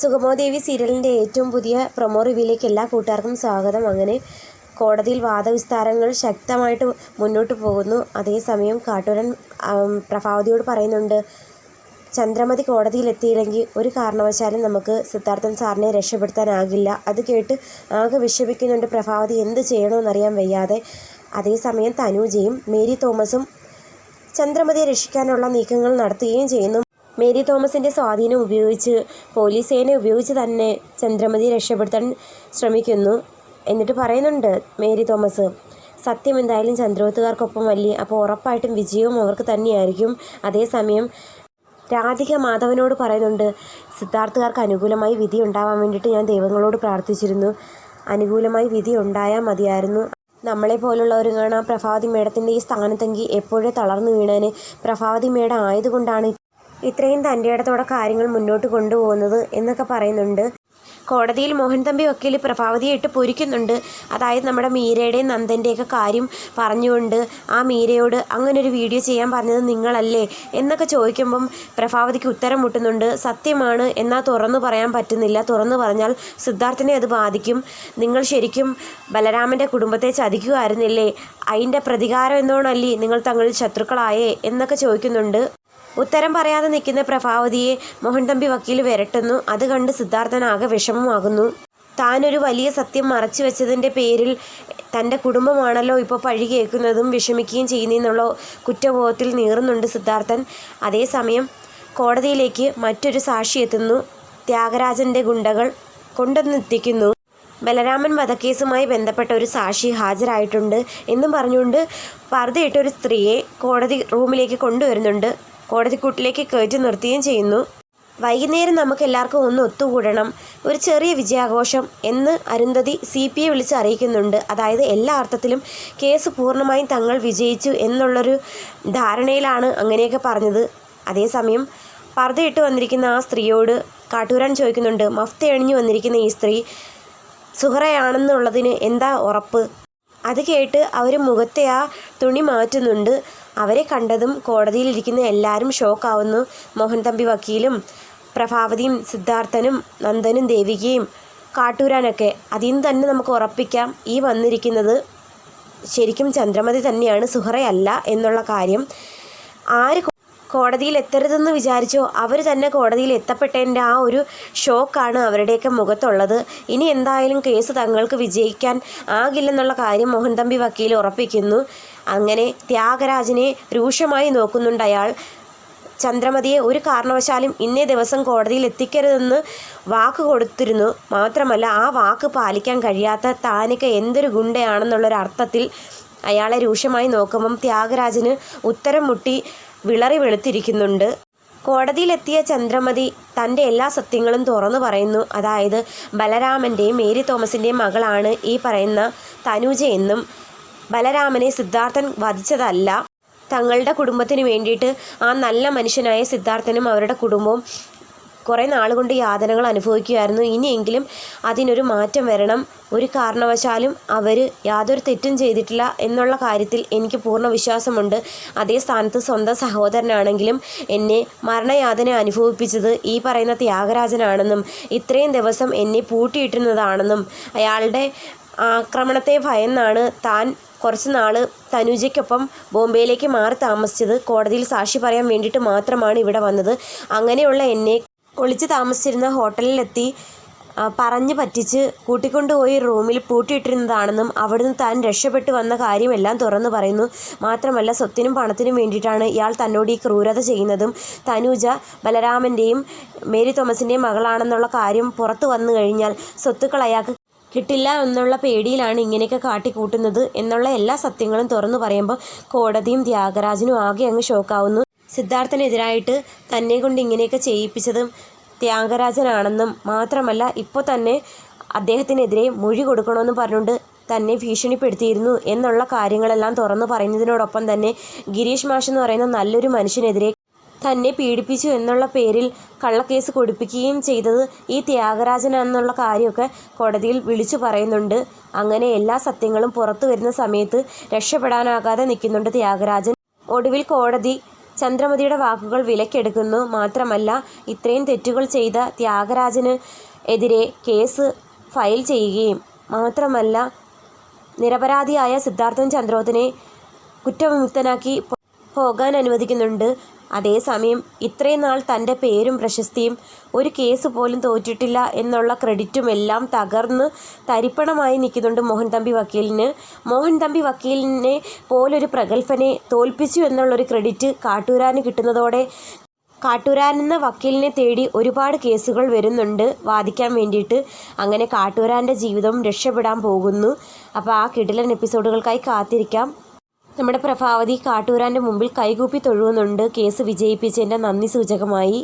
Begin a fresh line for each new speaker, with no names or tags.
സുഗമോദേവി സീരിയലിന്റെ ഏറ്റവും പുതിയ പ്രൊമോ റിവ്യൂയിലേക്ക് എല്ലാ കൂട്ടുകാർക്കും സ്വാഗതം. അങ്ങനെ കോടതിയിൽ വാദവിസ്താരങ്ങൾ ശക്തമായിട്ട് മുന്നോട്ട് പോകുന്നു. അതേസമയം കാട്ടൂരൻ പ്രഭാവതിയോട് പറയുന്നുണ്ട് ചന്ദ്രമതി കോടതിയിൽ എത്തിയില്ലെങ്കിൽ ഒരു കാരണവശാലും നമുക്ക് സിദ്ധാർത്ഥൻ സാറിനെ രക്ഷപ്പെടുത്താനാകില്ല അത് കേട്ട് ആകെ വിഷമിക്കുന്നുണ്ട് പ്രഭാവതി. എന്ത് ചെയ്യണമെന്നറിയാൻ വയ്യാതെ അതേസമയം തനൂജയും മേരി തോമസും ചന്ദ്രമതിയെ രക്ഷിക്കാനുള്ള നീക്കങ്ങൾ നടത്തുകയും ചെയ്യുന്നു. മേരി തോമസിന്റെ സ്വാധീനം ഉപയോഗിച്ച് പോലീസ് സേന ഉപയോഗിച്ച് തന്നെ ചന്ദ്രമതി രക്ഷപ്പെടുത്താൻ ശ്രമിക്കുന്നു. എന്നിട്ട് പറയുന്നുണ്ട് മേരി തോമസ് സത്യം എന്തായാലും ചന്ദ്രോത്തുകാർക്കൊപ്പം വലിയ അപ്പോൾ ഉറപ്പായിട്ടും വിജയവും അവർക്ക് തന്നെയായിരിക്കും. അതേസമയം രാധിക മാധവനോട് പറയുന്നുണ്ട് സിദ്ധാർത്ഥുകാർക്ക് അനുകൂലമായി വിധി ഉണ്ടാവാൻ വേണ്ടിയിട്ട് ഞാൻ ദൈവങ്ങളോട് പ്രാർത്ഥിച്ചിരുന്നു. അനുകൂലമായി വിധി ഉണ്ടായാൽ മതിയായിരുന്നു. നമ്മളെ പോലുള്ളവരും കാണാം പ്രഭാവതി മേഡത്തിന്റെ ഈ സ്ഥാനത്തെങ്കിൽ എപ്പോഴേ തളർന്നു വീണേന്? പ്രഭാവതി മേഡം ആയതുകൊണ്ടാണ് ഇത്രയും തന്റെ ഇടത്തോടെ കാര്യങ്ങൾ മുന്നോട്ട് കൊണ്ടുപോകുന്നത് എന്നൊക്കെ പറയുന്നുണ്ട്. കോടതിയിൽ മോഹൻ തമ്പി വക്കീൽ പ്രഭാവതിയെ ഇട്ട് പൊരിക്കുന്നുണ്ട്. അതായത് നമ്മുടെ മീരയുടെയും നന്ദന്റെയൊക്കെ കാര്യം പറഞ്ഞുകൊണ്ട് ആ മീരയോട് അങ്ങനെ ഒരു വീഡിയോ ചെയ്യാൻ പറഞ്ഞത് നിങ്ങളല്ലേ എന്നൊക്കെ ചോദിക്കുമ്പം പ്രഭാവതിക്ക് ഉത്തരം മുട്ടുന്നുണ്ട്. സത്യമാണ് എന്നാൽ തുറന്നു പറയാൻ പറ്റുന്നില്ല. തുറന്നു പറഞ്ഞാൽ സിദ്ധാർത്ഥിനെ അത് ബാധിക്കും. നിങ്ങൾ ശരിക്കും ബലരാമന്റെ കുടുംബത്തെ ചതിക്കുമായിരുന്നില്ലേ അതിന്റെ പ്രതികാരം എന്നോണല്ലേ നിങ്ങൾ തങ്ങളിൽ ശത്രുക്കളായേ എന്നൊക്കെ ചോദിക്കുന്നുണ്ട്. ഉത്തരം പറയാതെ നിൽക്കുന്ന പ്രഭാവതിയെ മോഹൻ തമ്പി വക്കീൽ വരട്ടുന്നു. അത് കണ്ട് സിദ്ധാർത്ഥൻ ആകെ വിഷമമാകുന്നു. താനൊരു വലിയ സത്യം മറച്ചു വെച്ചതിന്റെ പേരിൽ തന്റെ കുടുംബമാണല്ലോ ഇപ്പോൾ പഴി കേൾക്കുന്നതും വിഷമിക്കുകയും ചെയ്യുന്നതെന്നുള്ള കുറ്റബോധത്തിൽ നീറുന്നുണ്ട് സിദ്ധാർത്ഥൻ. അതേസമയം കോടതിയിലേക്ക് മറ്റൊരു സാക്ഷി എത്തുന്നു. ത്യാഗരാജന്റെ ഗുണ്ടകൾ കൊണ്ടുവന്നെത്തിക്കുന്നു ബലരാമൻ വധക്കേസുമായി ബന്ധപ്പെട്ട ഒരു സാക്ഷി ഹാജരായിട്ടുണ്ട് എന്നും പറഞ്ഞുകൊണ്ട് പർദ്ദയിട്ട ഒരു സ്ത്രീയെ കോടതി റൂമിലേക്ക് കൊണ്ടുവരുന്നുണ്ട്. കോടതിക്കൂട്ടിലേക്ക് കയറ്റി നിർത്തുകയും ചെയ്യുന്നു. വൈകുന്നേരം നമുക്ക് എല്ലാവർക്കും ഒന്ന് ഒത്തുകൂടണം. ഒരു ചെറിയ വിജയാഘോഷം എന്ന് അരുന്ധതി സി പി ഐ വിളിച്ച് അറിയിക്കുന്നുണ്ട്. അതായത് എല്ലാ അർത്ഥത്തിലും കേസ് പൂർണമായും തങ്ങൾ വിജയിച്ചു എന്നുള്ളൊരു ധാരണയിലാണ് അങ്ങനെയൊക്കെ പറഞ്ഞത്. അതേസമയം പർദ്ദയിട്ട് വന്നിരിക്കുന്ന ആ സ്ത്രീയോട് കാട്ടൂരാൻ ചോദിക്കുന്നുണ്ട് മഫ്ത എണിഞ്ഞു വന്നിരിക്കുന്ന ഈ സ്ത്രീ സുഹറയാണെന്നുള്ളതിന് എന്താ ഉറപ്പ്? അത് കേട്ട് അവർ മുഖത്തെ ആ തുണി മാറ്റുന്നുണ്ട്. അവരെ കണ്ടതും കോടതിയിലിരിക്കുന്ന എല്ലാവരും ഷോക്കാവുന്നു. മോഹൻ തമ്പി വക്കീലും പ്രഭാവതിയും സിദ്ധാർത്ഥനും നന്ദനും ദേവികയും കാട്ടൂരാനൊക്കെ. അതിൽ നിന്ന് തന്നെ നമുക്ക് ഉറപ്പിക്കാം ഈ വന്നിരിക്കുന്നത് ശരിക്കും ചന്ദ്രമതി തന്നെയാണ് സുഹറയല്ല എന്നുള്ള കാര്യം. ആര് കോടതിയിൽ എത്തരുതെന്ന് വിചാരിച്ചോ? അവർ തന്നെ കോടതിയിൽ എത്തപ്പെട്ടതിന്റെ ആ ഒരു ഷോക്കാണ് അവരുടെയൊക്കെ മുഖത്തുള്ളത്. ഇനി എന്തായാലും കേസ് തങ്ങൾക്ക് വിജയിക്കാൻ ആകില്ലെന്നുള്ള കാര്യം മോഹൻ തമ്പി വക്കീൽ ഉറപ്പിക്കുന്നു. അങ്ങനെ ത്യാഗരാജനെ രൂക്ഷമായി നോക്കുന്നുണ്ട് അയാൾ. ചന്ദ്രമതിയെ ഒരു കാരണവശാലും ഇന്നേ ദിവസം കോടതിയിൽ എത്തിക്കരുതെന്ന് വാക്ക് കൊടുത്തിരുന്നു. മാത്രമല്ല ആ വാക്ക് പാലിക്കാൻ കഴിയാത്ത താനൊക്കെ എന്തൊരു ഗുണ്ടയാണെന്നുള്ളൊരർത്ഥത്തിൽ അയാളെ രൂക്ഷമായി നോക്കുമ്പം ത്യാഗരാജന് ഉത്തരം മുട്ടി വിളറി വെളുത്തിരിക്കുന്നുണ്ട്. കോടതിയിലെത്തിയ ചന്ദ്രമതി തന്റെ എല്ലാ സത്യങ്ങളും തുറന്നു പറയുന്നു. അതായത് ബലരാമന്റെയും മേരി തോമസിന്റെയും മകളാണ് ഈ പറയുന്ന തനുജ എന്നും ബലരാമനെ സിദ്ധാർത്ഥൻ വധിച്ചതല്ല. തങ്ങളുടെ കുടുംബത്തിന് വേണ്ടിയിട്ട് ആ നല്ല മനുഷ്യനായ സിദ്ധാർത്ഥനും അവരുടെ കുടുംബവും കുറേ നാളുകൊണ്ട് യാതനകൾ അനുഭവിക്കുമായിരുന്നു ഇനിയെങ്കിലും അതിനൊരു മാറ്റം വരണം. ഒരു കാരണവശാലും അവർ യാതൊരു തെറ്റും ചെയ്തിട്ടില്ല എന്നുള്ള കാര്യത്തിൽ എനിക്ക് പൂർണ വിശ്വാസമുണ്ട്. അതേ സ്ഥാനത്ത് സ്വന്തം സഹോദരനാണെങ്കിലും എന്നെ മരണയാതന അനുഭവിപ്പിച്ചത് ഈ പറയുന്ന ത്യാഗരാജനാണെന്നും ഇത്രയും ദിവസം എന്നെ പൂട്ടിയിട്ടിരുന്നതാണെന്നും അയാളുടെ ആക്രമണത്തെ ഭയന്നാണ് താൻ കുറച്ച് നാൾ തനുജയ്ക്കൊപ്പം ബോംബെയിലേക്ക് മാറി താമസിച്ചത്. കോടതിയിൽ സാക്ഷി പറയാൻ വേണ്ടിയിട്ട് മാത്രമാണ് ഇവിടെ വന്നത്. അങ്ങനെയുള്ള എന്നെ ഒളിച്ച് താമസിച്ചിരുന്ന ഹോട്ടലിലെത്തി പറഞ്ഞു പറ്റിച്ച് കൂട്ടിക്കൊണ്ടുപോയി റൂമിൽ പൂട്ടിയിട്ടിരുന്നതാണെന്നും അവിടുന്ന് താൻ രക്ഷപ്പെട്ടു വന്ന കാര്യമെല്ലാം തുറന്നു പറയുന്നു. മാത്രമല്ല സ്വത്തിനും പണത്തിനും വേണ്ടിയിട്ടാണ് ഇയാൾ തന്നോട് ഈ ക്രൂരത ചെയ്യുന്നതും. തനൂജ ബലരാമന്റെയും മേരി തോമസിന്റെയും മകളാണെന്നുള്ള കാര്യം പുറത്തു വന്നു കഴിഞ്ഞാൽ സ്വത്തുക്കൾ അയാൾക്ക് കിട്ടില്ല എന്നുള്ള പേടിയിലാണ് ഇങ്ങനെയൊക്കെ കാട്ടിക്കൂട്ടുന്നത് എന്നുള്ള എല്ലാ സത്യങ്ങളും തുറന്നു പറയുമ്പോൾ കോടതിയും ത്യാഗരാജനും ആകെ അങ്ങ് ഷോക്കാവുന്നു സിദ്ധാർത്ഥനെതിരായിട്ട് തന്നെ കൊണ്ട് ഇങ്ങനെയൊക്കെ ചെയ്യിപ്പിച്ചതും ത്യാഗരാജനാണെന്നും മാത്രമല്ല ഇപ്പോൾ തന്നെ അദ്ദേഹത്തിനെതിരെ മൊഴി കൊടുക്കണമെന്ന് പറഞ്ഞുകൊണ്ട് തന്നെ ഭീഷണിപ്പെടുത്തിയിരുന്നു എന്നുള്ള കാര്യങ്ങളെല്ലാം തുറന്നു പറയുന്നതിനോടൊപ്പം തന്നെ ഗിരീഷ് മാഷ് എന്ന് പറയുന്ന നല്ലൊരു മനുഷ്യനെതിരെ തന്നെ പീഡിപ്പിച്ചു എന്നുള്ള പേരിൽ കള്ളക്കേസ് കൊടുപ്പിക്കുകയും ചെയ്തത് ഈ ത്യാഗരാജനാണെന്നുള്ള കാര്യമൊക്കെ കോടതിയിൽ വിളിച്ചു പറയുന്നുണ്ട്. അങ്ങനെ എല്ലാ സത്യങ്ങളും പുറത്തു വരുന്ന സമയത്ത് രക്ഷപ്പെടാനാകാതെ നിൽക്കുന്നുണ്ട് ത്യാഗരാജൻ. ഒടുവിൽ കോടതി ചന്ദ്രമതിയുടെ വാക്കുകൾ വിലക്കെടുക്കുന്നു. മാത്രമല്ല ഇത്രയും തെറ്റുകൾ ചെയ്ത ത്യാഗരാജന് എതിരെ കേസ് ഫയൽ ചെയ്യുകയും മാത്രമല്ല നിരപരാധിയായ സിദ്ധാർത്ഥൻ ചന്ദ്രോത്തിനെ കുറ്റവിമുക്തനാക്കി പോകാൻ അനുവദിക്കുന്നുണ്ട്. അതേസമയം ഇത്രയും നാൾ തന്റെ പേരും പ്രശസ്തിയും ഒരു കേസ് പോലും തോറ്റിട്ടില്ല എന്നുള്ള ക്രെഡിറ്റും എല്ലാം തകർന്ന് തരിപ്പണമായി നിൽക്കുന്നുണ്ട് മോഹൻ തമ്പി വക്കീലിന്. മോഹൻ തമ്പി വക്കീലിനെ പോലൊരു പ്രഗത്ഭനെ തോൽപ്പിച്ചു എന്നുള്ളൊരു ക്രെഡിറ്റ് കാട്ടൂരാന് കിട്ടുന്നതോടെ കാട്ടൂരാനെന്ന വക്കീലിനെ തേടി ഒരുപാട് കേസുകൾ വരുന്നുണ്ട് വാദിക്കാൻ വേണ്ടിയിട്ട്. അങ്ങനെ കാട്ടൂരാന്റെ ജീവിതം രക്ഷപ്പെടാൻ പോകുന്നു. അപ്പോൾ ആ കിടിലൻ എപ്പിസോഡുകൾക്കായി കാത്തിരിക്കാം. നമ്മുടെ പ്രഭാവതി കാട്ടൂരാന്റെ മുമ്പിൽ കൈകൂപ്പി തൊഴുകുന്നുണ്ട് കേസ് വിജയിപ്പിച്ചതിന്റെ നന്ദി സൂചകമായി.